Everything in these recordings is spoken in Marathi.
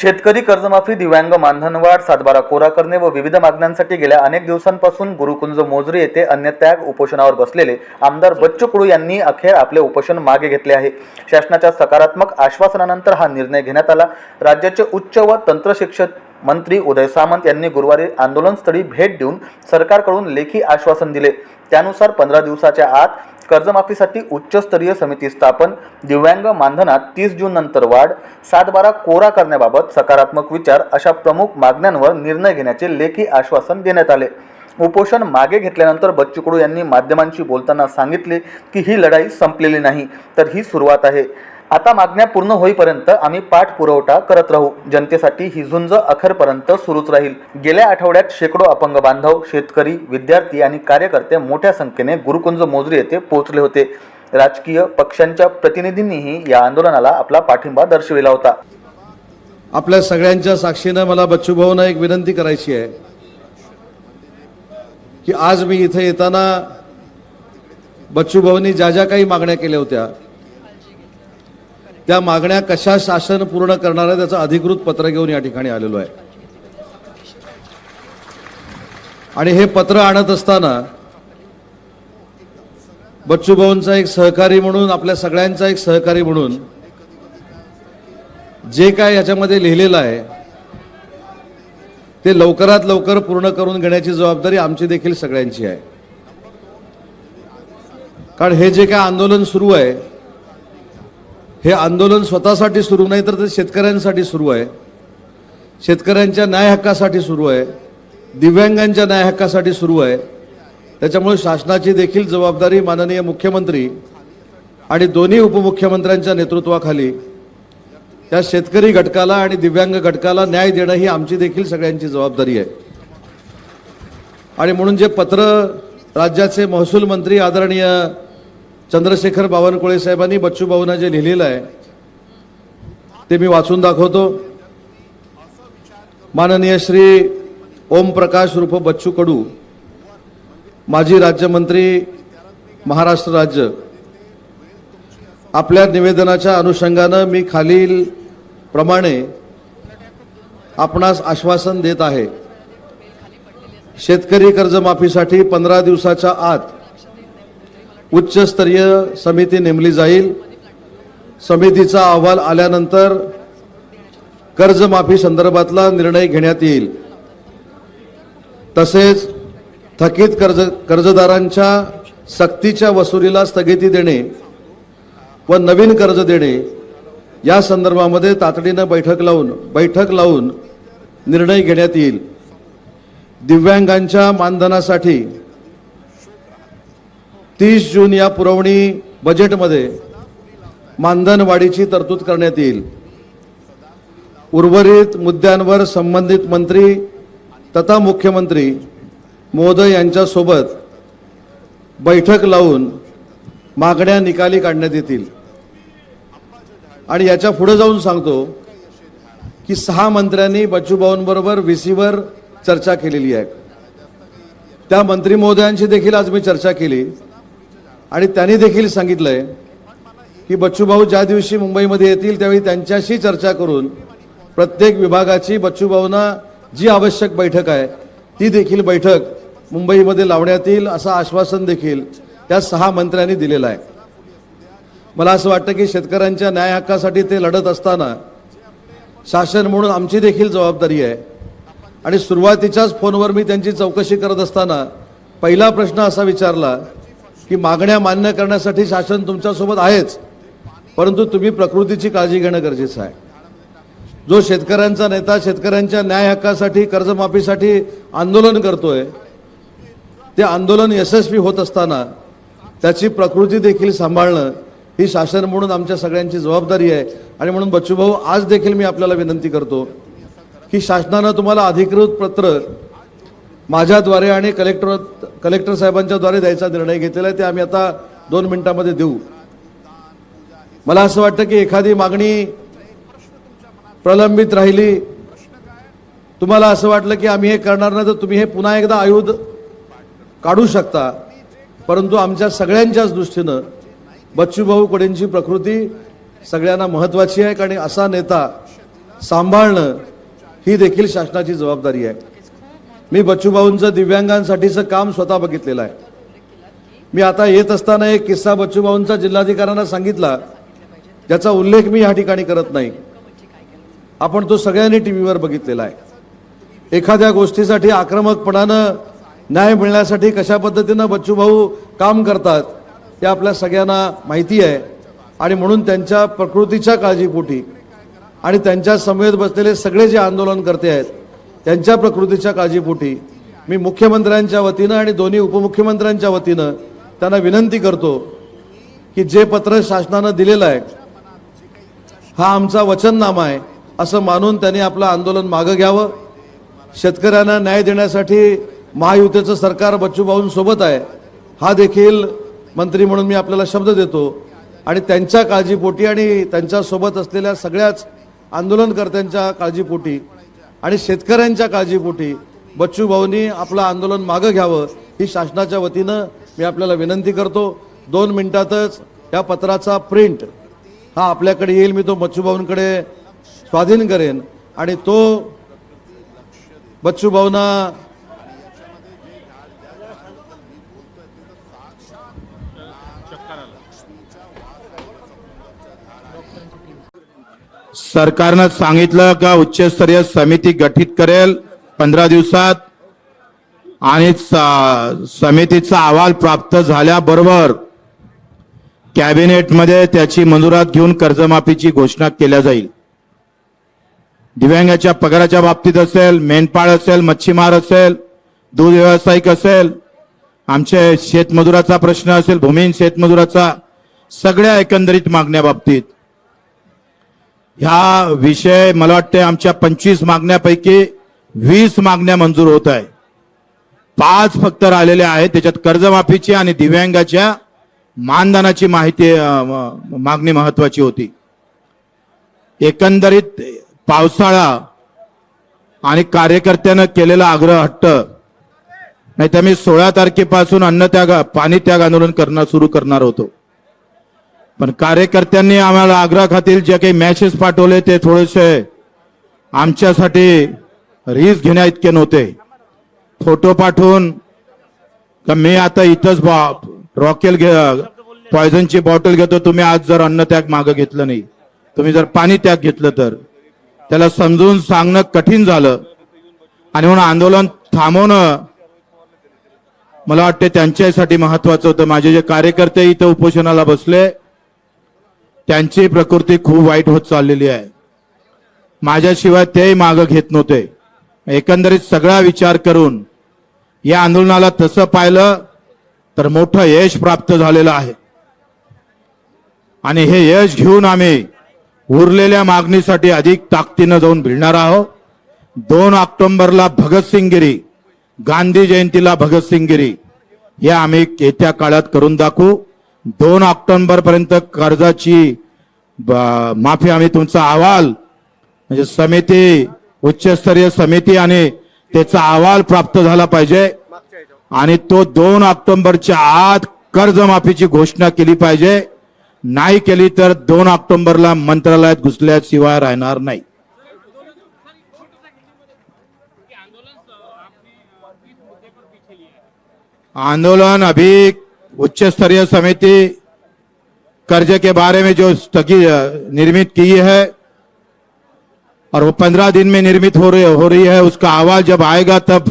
शेतकरी कर्जमाफी दिव्यांग मानधनवाढ सातबारा कोरा करणे व विविध मागण्यांसाठी गेल्या अनेक दिवसांपासून गुरुकुंज मोजरी येथे अन्नत्याग उपोषणावर बसलेले आमदार बच्चू कडू यांनी अखेर आपले उपोषण मागे घेतले आहे. शासनाच्या सकारात्मक आश्वासनानंतर हा निर्णय घेण्यात आला. राज्याचे उच्च व तंत्रशिक्षण मंत्री उदय सामंत यांनी गुरुवारी आंदोलनस्थळी भेट देऊन सरकारकडून लेखी आश्वासन दिले. त्यानुसार पंधरा दिवसाच्या आत कर्जमाफीसाठी उच्चस्तरीय समिती स्थापन. दिव्यांग मानधनात तीस जून नंतर वाढ. सातबारा कोरा करण्याबाबत सकारात्मक विचार अशा प्रमुख मागण्यांवर निर्णय घेण्याचे लेखी आश्वासन देण्यात आले. उपोषण मागे घेतल्यानंतर बच्चू कडू यांनी माध्यमांशी बोलताना सांगितले की ही लढाई संपलेली नाही तर ही सुरुवात आहे. आता मागण्या पूर्ण होईपर्यंत आम्ही पाठपुरवठा करत राहू. जनतेसाठी ही झुंज अखेरपर्यंत सुरूच राहील. गेल्या आठवड्यात शेकडो अपंग बांधव शेतकरी विद्यार्थी आणि कार्यकर्ते मोठ्या संख्येने गुरुकुंज मोजरी येथे पोहोचले होते. राजकीय पक्षांच्या प्रतिनिधींनीही या आंदोलनाला आपला पाठिंबा दर्शविला होता. आपल्या सगळ्यांच्या साक्षीनं मला बच्चू भाऊना एक विनंती करायची आहे की आज मी इथे येताना बच्चू भाऊनी ज्या ज्या काही मागण्या केल्या होत्या त्या मागण्या कशा शासन पूर्ण करणार आहे त्याचं अधिकृत पत्र घेऊन या ठिकाणी आलेलो आहे. आणि हे पत्र आणत असताना बच्चू भाऊंचा एक सहकारी म्हणून आपल्या सगळ्यांचा एक सहकारी म्हणून जे काय याच्यामध्ये लिहिलेलं आहे ते लवकरात लवकर पूर्ण करून घेण्याची जबाबदारी आमची देखील सगळ्यांची आहे. कारण हे जे काय आंदोलन सुरू आहे हे आंदोलन स्वतःसाठी सुरू नाही तर ते शेतकऱ्यांसाठी सुरू आहे. शेतकऱ्यांच्या न्याय हक्कासाठी सुरू आहे. दिव्यांगांच्या न्याय हक्कासाठी सुरू आहे. त्याच्यामुळे शासनाची देखील जबाबदारी माननीय मुख्यमंत्री आणि दोन्ही उपमुख्यमंत्र्यांच्या नेतृत्वाखाली त्या शेतकरी घटकाला आणि दिव्यांग घटकाला न्याय देणं ही आमची देखील सगळ्यांची जबाबदारी आहे. आणि म्हणून जे पत्र राज्याचे महसूल मंत्री आदरणीय चंद्रशेखर बावनकुळे साहेबांनी बच्चू भाऊना जे लिहिलेलं आहे ते मी वाचून दाखवतो. माननीय श्री ओम प्रकाश रूप बच्चू कडू माजी राज्यमंत्री महाराष्ट्र राज्य आपल्या निवेदनाच्या अनुषंगानं मी खालील प्रमाणे आपणास आश्वासन देत आहे. शेतकरी कर्जमाफीसाठी पंधरा दिवसाच्या आत उच्चस्तरीय समिती नेमली जाईल. समितीचा अहवाल आल्यानंतर कर्जमाफी संदर्भातला निर्णय घेण्यात येईल. तसेच थकीत कर्ज कर्जदारांच्या सक्तीच्या वसुलीला स्थगिती देणे व नवीन कर्ज देणे या संदर्भामध्ये तातडीनं बैठक लावून बैठक लावून निर्णय घेण्यात येईल. दिव्यांगांच्या मानधनासाठी तीस जून या पुरवणी बजेटमध्ये मानधन वाढीची तरतूद करण्यात येईल. उर्वरित मुद्द्यांवर संबंधित मंत्री तथा मुख्यमंत्री मोदय यांच्यासोबत बैठक लावून मागण्या निकाली काढण्यात येतील. आणि याच्यापुढे जाऊन सांगतो की सहा मंत्र्यांनी बच्चू व्ही सीवर चर्चा केलेली आहे. त्या मंत्री महोदयांची देखील आज मी चर्चा केली. आणि त्यांनी देखील सांगितलं आहे की बच्चूभाऊ ज्या दिवशी मुंबईमध्ये येतील त्यावेळी त्यांच्याशी चर्चा करून प्रत्येक विभागाची बच्चूभाऊंना जी आवश्यक बैठक आहे ती देखील बैठक मुंबईमध्ये लावण्यात येईल असं आश्वासन देखील त्या सहा मंत्र्यांनी दिलेलं आहे. मला असं वाटतं की शेतकऱ्यांच्या न्याय हक्कासाठी ते लढत असताना शासन म्हणून आमची देखील जबाबदारी आहे. आणि सुरुवातीच्याच फोनवर मी त्यांची चौकशी करत असताना पहिला प्रश्न असा विचारला की मागण्या मान्य करण्यासाठी शासन तुमच्यासोबत आहेच. परंतु तुम्ही प्रकृतीची काळजी घेणं गरजेचं आहे. जो शेतकऱ्यांचा नेता शेतकऱ्यांच्या न्याय हक्कासाठी कर्जमाफीसाठी आंदोलन करतोय ते आंदोलन यशस्वी होत असताना त्याची प्रकृती देखील सांभाळणं ही शासन म्हणून आमच्या सगळ्यांची जबाबदारी आहे. आणि म्हणून बच्चूभाऊ आज देखील मी आपल्याला विनंती करतो की शासनानं तुम्हाला अधिकृत पत्र माझ्याद्वारे आणि कलेक्टर कलेक्टर साहेबांच्याद्वारे द्यायचा निर्णय घेतलेला आहे ते आम्ही आता दोन मिनिटांमध्ये देऊ. मला असं वाटतं की एखादी मागणी प्रलंबित राहिली तुम्हाला असं वाटलं की आम्ही हे करणार नाही तर तुम्ही हे पुन्हा एकदा आयुध काढू शकता. परंतु आमच्या सगळ्यांच्याच दृष्टीनं बच्चूभाऊ कडेंची प्रकृती सगळ्यांना महत्त्वाची आहे कारण असा नेता सांभाळणं ही देखील शासनाची जबाबदारी आहे. मी बच्चूभाऊंचं दिव्यांगांसाठीचं काम स्वतः बघितलेलं आहे. मी आता येत असताना एक किस्सा बच्चूभाऊंचा जिल्हाधिकाऱ्यांना सांगितला. ज्याचा उल्लेख मी या ठिकाणी करत नाही. आपण तो सगळ्यांनी टी व्हीवर बघितलेला आहे. एखाद्या गोष्टीसाठी आक्रमकपणानं न्याय मिळण्यासाठी कशा पद्धतीनं बच्चूभाऊ काम करतात हे आपल्या सगळ्यांना माहिती आहे. आणि म्हणून त्यांच्या प्रकृतीच्या काळजीपोटी आणि त्यांच्या समवेत बसलेले सगळे जे आंदोलन करते आहेत त्यांच्या प्रकृतीच्या काळजीपोटी मी मुख्यमंत्र्यांच्या वतीनं आणि दोन्ही उपमुख्यमंत्र्यांच्या वतीनं त्यांना विनंती करतो की जे पत्र शासनानं दिलेलं आहे हा आमचा वचननामा आहे असं मानून त्यांनी आपलं आंदोलन मागं घ्यावं. शेतकऱ्यांना न्याय देण्यासाठी महायुतीचं सरकार बच्चूभाऊंसोबत आहे हा देखील मंत्री म्हणून मी आपल्याला शब्द देतो. आणि त्यांच्या काळजीपोटी आणि त्यांच्यासोबत असलेल्या सगळ्याच आंदोलनकर्त्यांच्या काळजीपोटी आणि शेतकऱ्यांच्या काळजीपोटी बच्चूभाऊंनी आपलं आंदोलन मागं घ्यावं ही शासनाच्या वतीनं मी आपल्याला विनंती करतो. दोन मिनिटातच या पत्राचा प्रिंट हा आपल्याकडे येईल मी तो बच्चूभाऊंकडे स्वाधीन करेन. आणि तो बच्चूभाऊंना सरकारनं सांगितलं का उच्चस्तरीय समिती गठीत करेल पंधरा दिवसात. आणि समितीचा अहवाल प्राप्त झाल्याबरोबर कॅबिनेटमध्ये त्याची मंजुरात घेऊन कर्जमाफीची घोषणा केल्या जाईल. दिव्यांगाच्या पगाराच्या बाबतीत असेल मेंढपाळ असेल मच्छीमार असेल दूध व्यावसायिक असेल आमचे शेतमजुराचा प्रश्न असेल भूमिहीन शेतमजुराचा सगळ्या एकंदरीत मागण्या बाबतीत. ह्या विषय मला वाटते आमच्या पंचवीस मागण्यापैकी वीस मागण्या मंजूर होत आहे. पाच फक्त राहिलेल्या आहेत त्याच्यात कर्जमाफीची आणि दिव्यांगाच्या मानधनाची माहिती मागणी महत्वाची होती. एकंदरीत पावसाळा आणि कार्यकर्त्यानं केलेला आग्रह हट्ट नाही तर मी सोळा तारखेपासून अन्नत्याग पाणी त्याग आंदोलन करणं सुरू करणार होतो. पण कार्यकर्त्यांनी आम्हाला आग्रह खातील जे काही मॅसेज पाठवले ते थोडेसे आमच्यासाठी रीस घेण्या इतके नव्हते. फोटो पाठवून का मी आता इथंच रॉकेल घे पॉयझनची बॉटल घेतो तुम्ही आज जर अन्न त्याग मागं घेतलं नाही. तुम्ही जर पाणी त्याग घेतलं तर. त्याला समजून सांगणं कठीण झालं. आणि म्हणून आंदोलन थांबवणं मला वाटते त्यांच्यासाठी महत्वाचं होतं. माझे जे कार्यकर्ते इथं उपोषणाला बसले त्यांची प्रकृती खूप वाईट होत चाललेली आहे. माझ्याशिवाय तेही मागं घेत नव्हते. एकंदरीत सगळा विचार करून या आंदोलनाला तसं पाहिलं तर मोठं यश प्राप्त झालेलं आहे. आणि हे यश घेऊन आम्ही उरलेल्या मागणीसाठी अधिक ताकदीनं जाऊन भिडणार आहोत. दोन ऑक्टोंबरला भगतसिंगगिरी गांधी जयंतीला भगतसिंगगिरी हे आम्ही येत्या काळात करून दाखवू. दोन ऑक्टोबर पर्यंत कर्जाची माफी आम्ही तुमचा अहवाल म्हणजे समिती उच्चस्तरीय समिती आणि त्याचा अहवाल प्राप्त झाला पाहिजे. आणि तो दोन ऑक्टोबरच्या आत कर्जमाफीची घोषणा केली पाहिजे. नाही केली तर दोन ऑक्टोबरला मंत्रालयात घुसल्याशिवाय राहणार नाही. आंदोलन अभी उच्च स्तरीय समिति कर्ज के बारे में जो स्थगित निर्मित की है और वो पंद्रह दिन में निर्मित हो रही हो रही है, उसका आवाज़ जब आएगा तब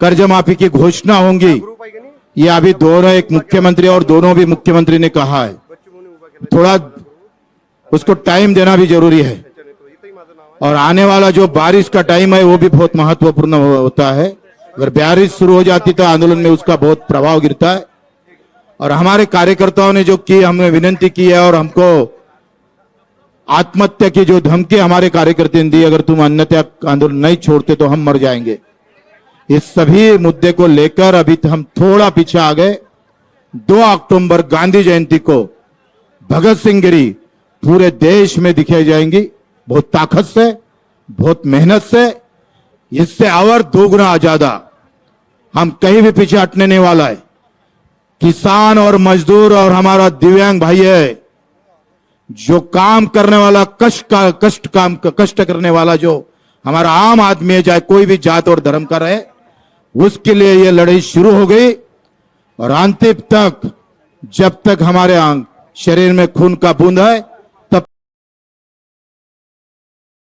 कर्ज माफ़ी की घोषणा होंगी। ये अभी दोनों एक मुख्यमंत्री और दोनों भी मुख्यमंत्री ने कहा है। थोड़ा उसको टाइम देना भी ज़रूरी है। और आने वाला जो बारिश का टाइम है, वो भी बहुत महत्वपूर्ण होता है। अगर बारिश शुरू हो जाती तो आंदोलन में उसका बहुत प्रभाव गिरता है। और हमारे कार्यकर्ताओं ने जो की हमें विनंती की है और हमको आत्महत्या की जो धमकी हमारे कार्यकर्ता ने दी, अगर तुम अन्य आंदोलन नहीं छोड़ते तो हम मर जाएँगे। इस सभी मुद्दे को लेकर अभी हम थोड़ा पीछे आ गए। दो अक्टूबर गांधी जयंती को भगत सिंह गिरी पूरे देश में दिखाई जाएँगी। बहुत ताकत से, बहुत मेहनत से, इससे और दोगुना ज़्यादा हम कहीं भी पीछे हटने नहीं वाला है। किसान और मजदूर और हमारा दिव्यांग भाई है, जो काम करने वाला, कष्ट का, कष्ट काम, कष्ट करने वाला जो हमारा आम आदमी है, चाहे कोई भी जात और धर्म का रहे, उसके लिए यह लड़ाई शुरू हो गई और अंतिम तक, जब तक हमारे अंग शरीर में खून का बूंद है